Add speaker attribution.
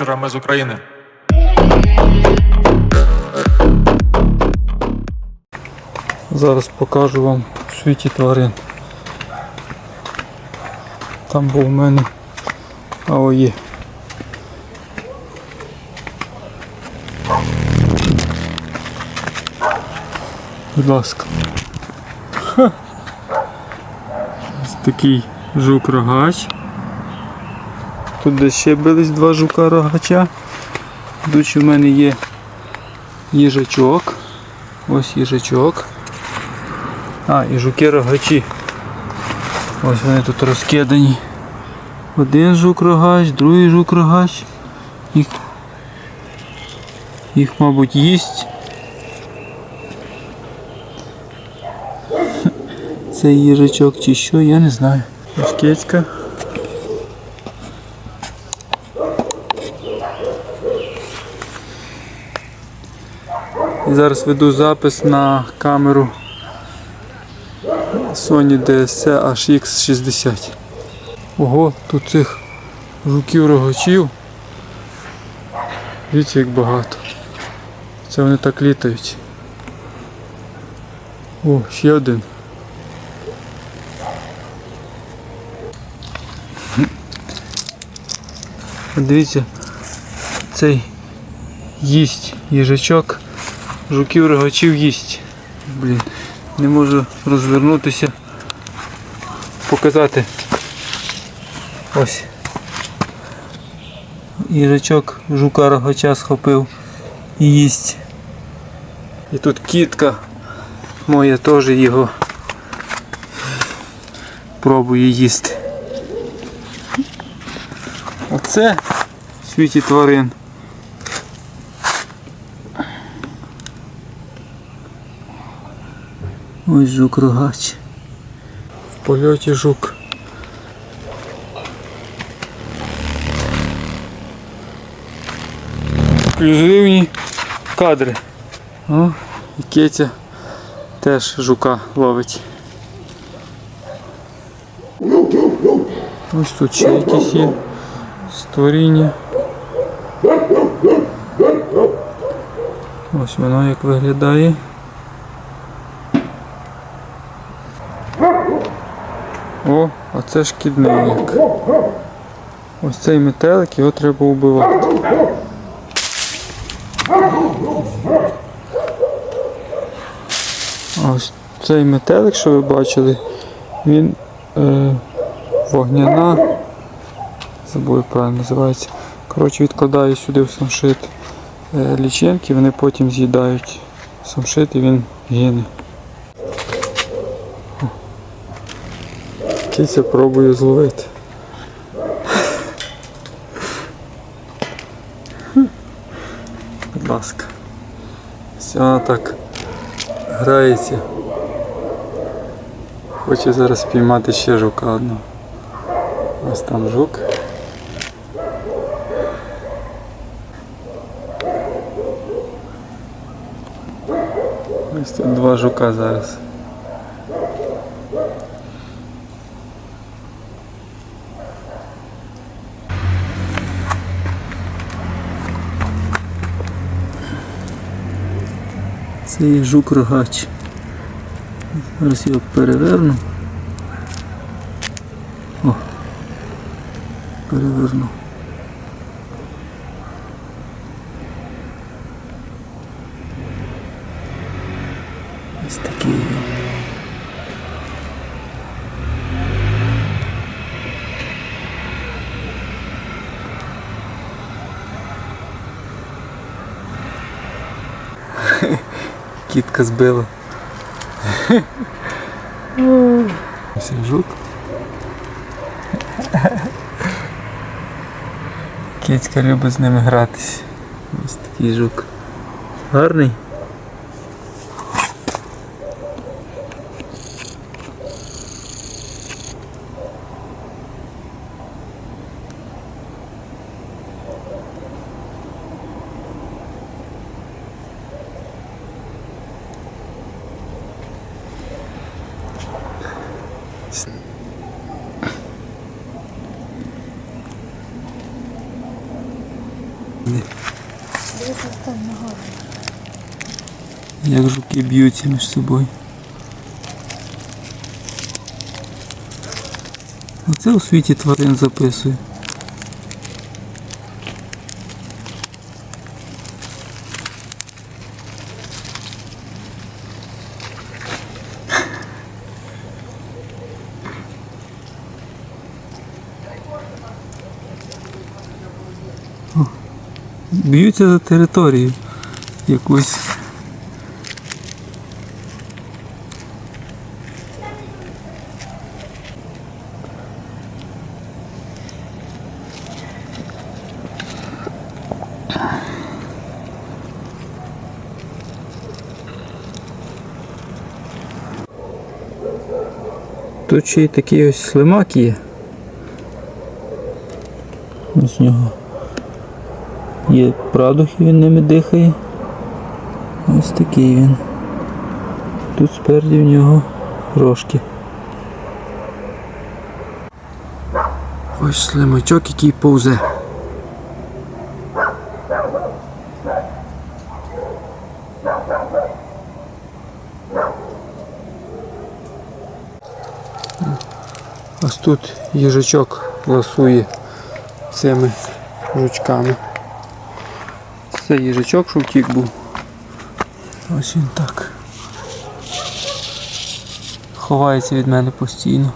Speaker 1: ящерами з України.
Speaker 2: Зараз покажу вам у світі тварин. Там був у мене АОЄ. Будь ласка. Ха. Ось такий жук рогач. Тут десь ще бились два жука рогача. Тут в мене є їжачок. Ось їжачок. А, і жуки рогачі. Ось вони тут розкидані. Один жук рогач, другий жук рогач. Їх, їх мабуть, їсть. Це їжачок чи що, я не знаю. Ось кицька. Зараз веду запис на камеру Sony DSC HX60. Ого, тут цих жуків рогачів. Дивіться як багато. Це вони так літають. О, ще один. Дивіться, цей їсть їжачок, жуків рогачів їсть. Блін, не можу розвернутися, показати. Ось. Їжачок жука рогача схопив і їсть. І тут кітка моя теж його пробує їсти. Оце світі тварин. Ось жук рогач. В польоті жук. Ексклюзивні кадри. О, і Кетя теж жука ловить. Ось тут ще якісь є створіння. Ось воно як виглядає. О, а це шкідник. Ось цей метелик, його треба вбивати. Ось цей метелик, що ви бачили, він е, вогняна. Забув, правильно називається. Коротше, відкладаю сюди в самшит е, лічинки, вони потім з'їдають самшит і він гине. Киця пробую зловити. Будь ласка. Все вона так грається. Хоче зараз спіймати ще жука одного. Ось там жук. Ось тут два жука зараз. Це є жук рогач. Зараз його переверну. О, переверну. Ось такий він. Кітка збила. Ось жук. Кітька любить з ними гратись. Ось такий жук. Гарний. Видно. Як жуки б'ються між собою. Оце у світі тварин записую. Б'ються за територію якусь. Тут ще й такий ось слимак є. Ось нього є прадух, і він ними дихає. Ось такий він. Тут спереді в нього рожки. Ось слимачок, який повзе. Ось тут їжачок ласує цими жучками. Це їжачок, що втік був. Ось він так. Ховається від мене постійно.